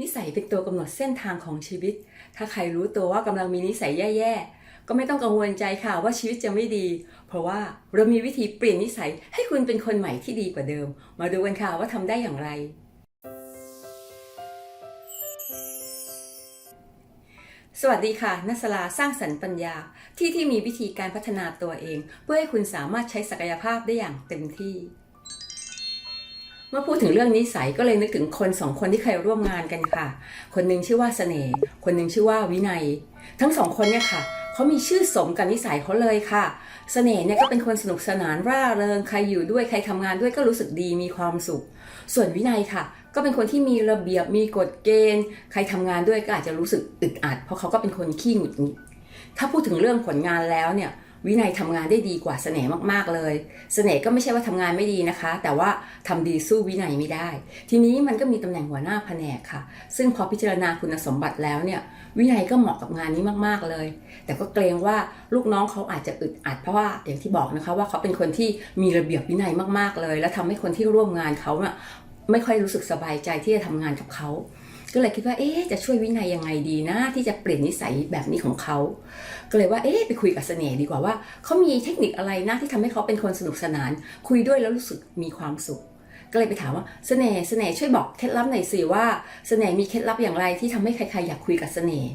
นิสัยเป็นตัวกำหนดเส้นทางของชีวิต ถ้าใครรู้ตัวว่ากำลังมีนิสัยแย่ๆ ก็ไม่ต้องกังวลใจค่ะว่าชีวิตจะไม่ดี เพราะว่าเรามีวิธีเปลี่ยนนิสัยให้คุณเป็นคนใหม่ที่ดีกว่าเดิม มาดูกันค่ะว่าทำได้อย่างไร สวัสดีค่ะนัสลาสร้างสรรค์ปัญญา ที่ที่มีวิธีการพัฒนาตัวเอง เพื่อให้คุณสามารถใช้ศักยภาพได้อย่างเต็มที่ เมื่อพูดถึงเรื่องนิสัยก็เลยนึกถึงคนสองคนที่เคยร่วมงานกันค่ะ คนหนึ่งชื่อว่าเสน่ห์คนหนึ่งชื่อว่าวินัย ทั้งสองคนเนี่ยค่ะเขามีชื่อสมกับนิสัยเขาเลยค่ะเสน่ห์เนี่ยก็เป็นคนสนุกสนานร่าเริงใครอยู่ด้วยใครทำงานด้วยก็รู้สึกดีมีความสุข ส่วนวินัยค่ะ ก็เป็นคนที่มีระเบียบมีกฎเกณฑ์ ใครทำงานด้วยก็อาจจะรู้สึกอึดอัด เพราะเขาก็เป็นคนขี้หงุดหงิดถ้าพูดถึงเรื่องผลงานแล้วเนี่ย วินัยทำงานได้ดีกว่าเสน่ห์มากๆเลย เสน่ห์ก็ไม่ใช่ว่าทำงานไม่ดีนะคะ แต่ว่าทำดีสู้วินัยไม่ได้ ทีนี้มันก็มีตำแหน่งหัวหน้าแผนกค่ะ ซึ่งพอพิจารณาคุณสมบัติแล้วเนี่ยวินัยก็เหมาะกับงานนี้มากๆเลย แต่ก็เกรงว่าลูกน้องเขาอาจจะอึดอัดเพราะว่าอย่างที่บอกนะคะว่าเขาเป็นคนที่มีระเบียบวินัยมากๆเลย และทำให้คนที่ร่วมงานเขาเนี่ยไม่ค่อยรู้สึกสบายใจที่จะทำงานกับเขา ก็เลยคิดว่าเอ๊จะช่วยวินัยยังไงดีนะ ที่จะเปลี่ยนนิสัยแบบนี้ของเขา ก็เลยว่าเอ๊ไปคุยกับเสน่ห์ดีกว่าว่าเขามีเทคนิคอะไรนะที่ทำให้เขาเป็นคนสนุกสนาน คุยด้วยแล้วรู้สึกมีความสุข ก็เลยไปถามว่าเสน่ห์เสน่ห์ช่วยบอกเคล็ดลับหน่อยสิว่าเสน่ห์มีเคล็ดลับอย่างไรที่ทำให้ใครๆอยากคุยกับเสน่ห์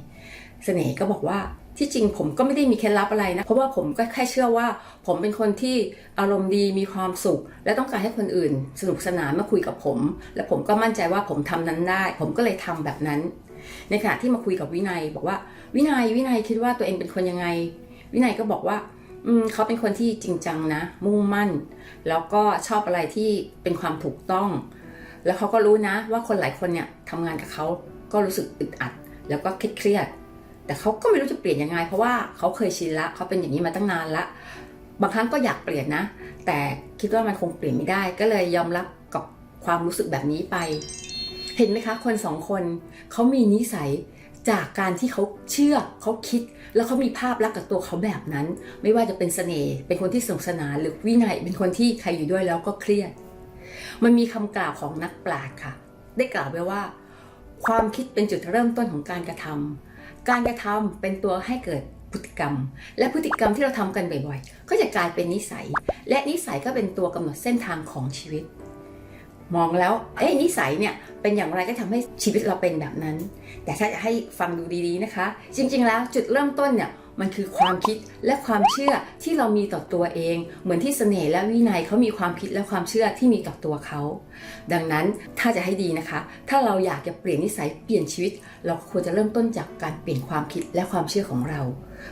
เสน่ห์ก็บอกว่า ที่จริงผมก็ไม่ได้มีเคล็ดลับอะไรนะ เพราะว่าผมก็แค่เชื่อว่า ผมเป็นคนที่อารมณ์ดีมีความสุข และต้องการให้คนอื่น สนุกสนานมาคุยกับผม และผมก็มั่นใจว่าผมทำนั้นได้ ผมก็เลยทำแบบนั้น ในขณะที่มาคุยกับวินัย บอกว่าวินัยวินัยคิดว่าตัวเองเป็นคนยังไง วินัยก็บอกว่าอืมเขาเป็นคนที่จริงจังนะ มุ่งมั่น แล้วก็ชอบอะไรที่เป็นความถูกต้อง แล้วเขาก็รู้นะว่าคนหลายคนเนี่ยทำงานกับเขาก็รู้สึกอึดอัด แล้วก็เครียด แต่เขาก็ไม่รู้จะเปลี่ยนยังไง เพราะว่าเขาเคยชินละเขาเป็นอย่างนี้มาตั้งนานละ บางครั้งก็อยากเปลี่ยนนะ แต่คิดว่ามันคงเปลี่ยนไม่ได้ ก็เลยยอมรับกับความรู้สึกแบบนี้ไป เห็นไหมคะ คนสองคนเขามีนิสัยจากการที่เขาเชื่อเขาคิด แล้วเขามีภาพลักษณ์กับตัวเขาแบบนั้น ไม่ว่าจะเป็นเสน่ห์เป็นคนที่สนุกสนานหรือวินัยเป็นคนที่ใครอยู่ด้วยแล้วก็เครียด มันมีคำกล่าวของนักปราชญ์ค่ะ ได้กล่าวไว้ว่า ความคิดเป็นจุดเริ่มต้นของการกระทำ การกระทำเป็นตัวให้เกิดพฤติกรรม และพฤติกรรมที่เราทำกันบ่อยๆ ก็จะกลายเป็นนิสัย และนิสัยก็เป็นตัวกำหนดเส้นทางของชีวิต มองแล้วเอ้นิสัยเนี่ยเป็นอย่างไรก็ทำให้ชีวิตเราเป็นแบบนั้น แต่ถ้าจะให้ฟังดูดีๆนะคะ จริงๆแล้วจุดเริ่มต้นเนี่ย มันคือความคิดและความเชื่อที่เรามีต่อตัวเอง เหมือนที่เสน่ห์และวินัยเขามีความคิดและความเชื่อที่มีต่อตัวเขา ดังนั้นถ้าจะให้ดีนะคะ ถ้าเราอยากจะเปลี่ยนนิสัยเปลี่ยนชีวิต เราควรจะเริ่มต้นจากการเปลี่ยนความคิดและความเชื่อของเรา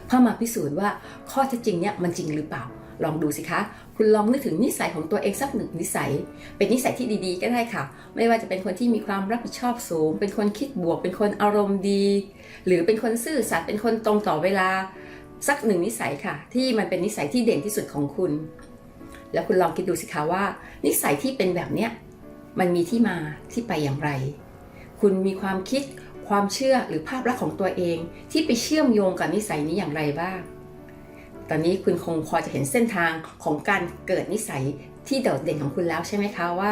เพื่อมาพิสูจน์ว่าข้อเท็จจริงเนี่ยมันจริงหรือเปล่า ลองดูสิคะ คุณลองนึกถึงนิสัยของตัวเองสักหนึ่งนิสัย เป็นนิสัยที่ดีๆ ก็ได้ค่ะ ไม่ว่าจะเป็นคนที่มีความรับผิดชอบสูง เป็นคนคิดบวก เป็นคนอารมณ์ดี หรือเป็นคนซื่อสัตย์ เป็นคนตรงต่อเวลา สักหนึ่งนิสัยค่ะ ที่มันเป็นนิสัยที่เด่นที่สุดของคุณ แล้วคุณลองคิดดูสิคะว่า นิสัยที่เป็นแบบเนี้ยมันมีที่มาที่ไปอย่างไร คุณมีความคิดความเชื่อหรือภาพลักษณ์ของตัวเอง ที่ไปเชื่อมโยงกับนิสัยนี้อย่างไรบ้าง ตอนนี้คุณคงพอจะเห็นเส้นทางของการเกิดนิสัยที่โดดเด่นของคุณแล้วใช่ไหมคะว่า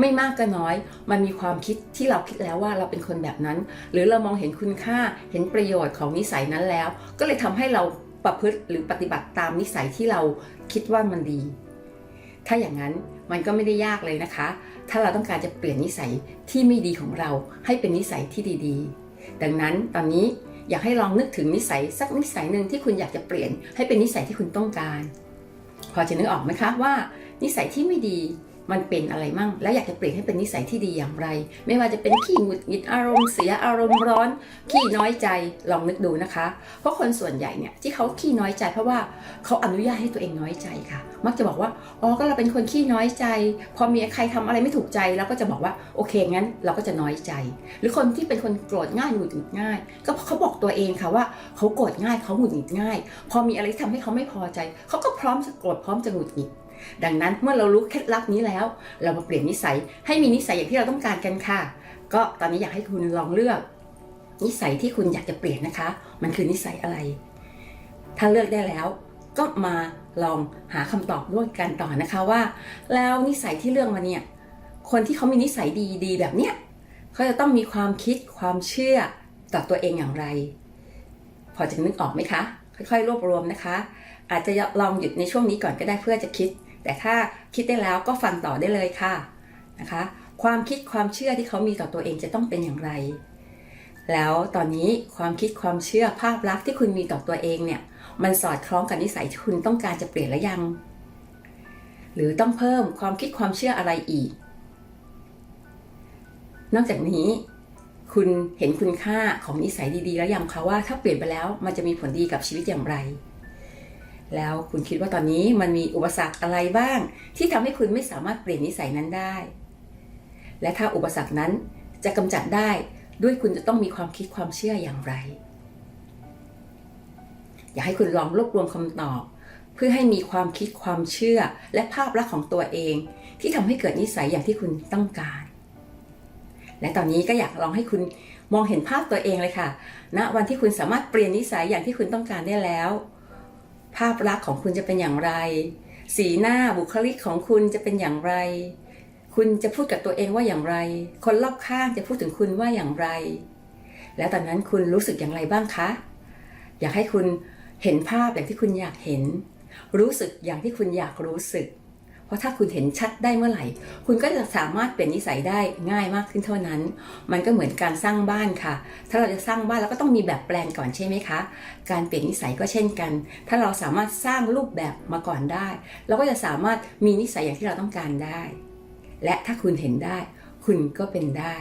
ไม่มากก็น้อยมันมีความคิดที่เราคิดแล้วว่าเราเป็นคนแบบนั้น หรือเรามองเห็นคุณค่าเห็นประโยชน์ของนิสัยนั้นแล้ว ก็เลยทำให้เราประพฤติหรือปฏิบัติตามนิสัยที่เราคิดว่ามันดี ถ้าอย่างนั้นมันก็ไม่ได้ยากเลยนะคะ ถ้าเราต้องการจะเปลี่ยนนิสัยที่ไม่ดีของเราให้เป็นนิสัยที่ดี ๆ ดังนั้นตอนนี้ อยากให้ลองนึกถึงนิสัยสักนิสัยหนึ่งที่คุณอยากจะเปลี่ยน ให้เป็นนิสัยที่คุณต้องการ พอจะนึกออกไหมคะว่า นิสัยที่ไม่ดี มันเป็นอะไรมั่ง และอยากจะเปลี่ยนให้เป็นนิสัยที่ดีอย่างไร ไม่ว่าจะเป็นขี้หงุดหงิดอารมณ์เสียอารมณ์ร้อน ขี้น้อยใจลองนึกดูนะคะ เพราะคนส่วนใหญ่เนี่ยที่เขาขี้น้อยใจ เพราะว่าเขาอนุญาตให้ตัวเองน้อยใจค่ะ มักจะบอกว่าอ๋อก็เราเป็นคนขี้น้อยใจ พอมีใครทำอะไรไม่ถูกใจเราก็จะบอกว่าโอเคงั้นเราก็จะน้อยใจ หรือคนที่เป็นคนโกรธง่ายหงุดหงิดง่าย ก็เขาบอกตัวเองค่ะว่าเขาโกรธง่ายเขาหงุดหงิดง่าย พอมีอะไรที่ทำให้เขาไม่พอใจ เขาก็พร้อมจะโกรธพร้อมจะหงุดหงิด ดังนั้นเมื่อเรารู้เคล็ดลับนี้แล้ว เรามาเปลี่ยนนิสัยให้มีนิสัยอย่างที่เราต้องการกันค่ะ ก็ตอนนี้อยากให้คุณลองเลือก นิสัยที่คุณอยากจะเปลี่ยนนะคะ มันคือนิสัยอะไร ถ้าเลือกได้แล้ว ก็มาลองหาคำตอบร่วมกันต่อนะคะว่า แล้วนิสัยที่เลือกมาเนี่ยคนที่เขามีนิสัยดีๆ แบบเนี้ยเขาจะต้องมีความคิดความเชื่อต่อตัวเองอย่างไร พอจะนึกออกไหมคะ ค่อยๆ รวบรวมนะคะ อาจจะลองหยุดในช่วงนี้ก่อนก็ได้เพื่อจะคิด แต่ถ้าคิดได้แล้วก็ฟังต่อได้เลยค่ะนะคะ ความคิดความเชื่อที่เขามีต่อตัวเองจะต้องเป็นอย่างไร แล้วตอนนี้ความคิดความเชื่อภาพลักษณ์ที่คุณมีต่อตัวเองเนี่ยมันสอดคล้องกับนิสัยที่คุณต้องการจะเปลี่ยนหรือยัง หรือต้องเพิ่มความคิดความเชื่ออะไรอีก นอกจากนี้ คุณเห็นคุณค่าของนิสัยดีๆ แล้วยังคะว่าถ้าเปลี่ยนไปแล้วมันจะมีผลดีกับชีวิตอย่างไร แล้วคุณคิดว่าตอนนี้มันมีอุปสรรคอะไรบ้าง ที่ทำให้คุณไม่สามารถเปลี่ยนนิสัยนั้นได้ และถ้าอุปสรรคนั้นจะกำจัดได้ด้วยคุณจะต้องมีความคิดความเชื่ออย่างไร อยากให้คุณลองรวบรวมคำตอบ เพื่อให้มีความคิดความเชื่อและภาพลักษณ์ของตัวเอง ที่ทำให้เกิดนิสัยอย่างที่คุณต้องการ และตอนนี้ก็อยากลองให้คุณมองเห็นภาพตัวเองเลยค่ะณนะวันที่คุณสามารถเปลี่ยนนิสัยอย่างที่คุณต้องการได้แล้ว ภาพลักษณ์ของคุณจะเป็นอย่างไร สีหน้าบุคลิกของคุณจะเป็นอย่างไร คุณจะพูดกับตัวเองว่าอย่างไร คนรอบข้างจะพูดถึงคุณว่าอย่างไร แล้วตอนนั้นคุณรู้สึกอย่างไรบ้างคะ อยากให้คุณเห็นภาพอย่างที่คุณอยากเห็น รู้สึกอย่างที่คุณอยากรู้สึก เพราะถ้าคุณเห็นชัดได้เมื่อไหร่ คุณก็จะสามารถเปลี่ยนนิสัยได้ง่ายมากขึ้นเท่านั้น มันก็เหมือนการสร้างบ้านค่ะ ถ้าเราจะสร้างบ้านเราก็ต้องมีแบบแปลนก่อนใช่ไหมคะ การเปลี่ยนนิสัยก็เช่นกัน ถ้าเราสามารถสร้างรูปแบบมาก่อนได้ เราก็จะสามารถมีนิสัยอย่างที่เราต้องการได้ และถ้าคุณเห็นได้ คุณก็เป็นได้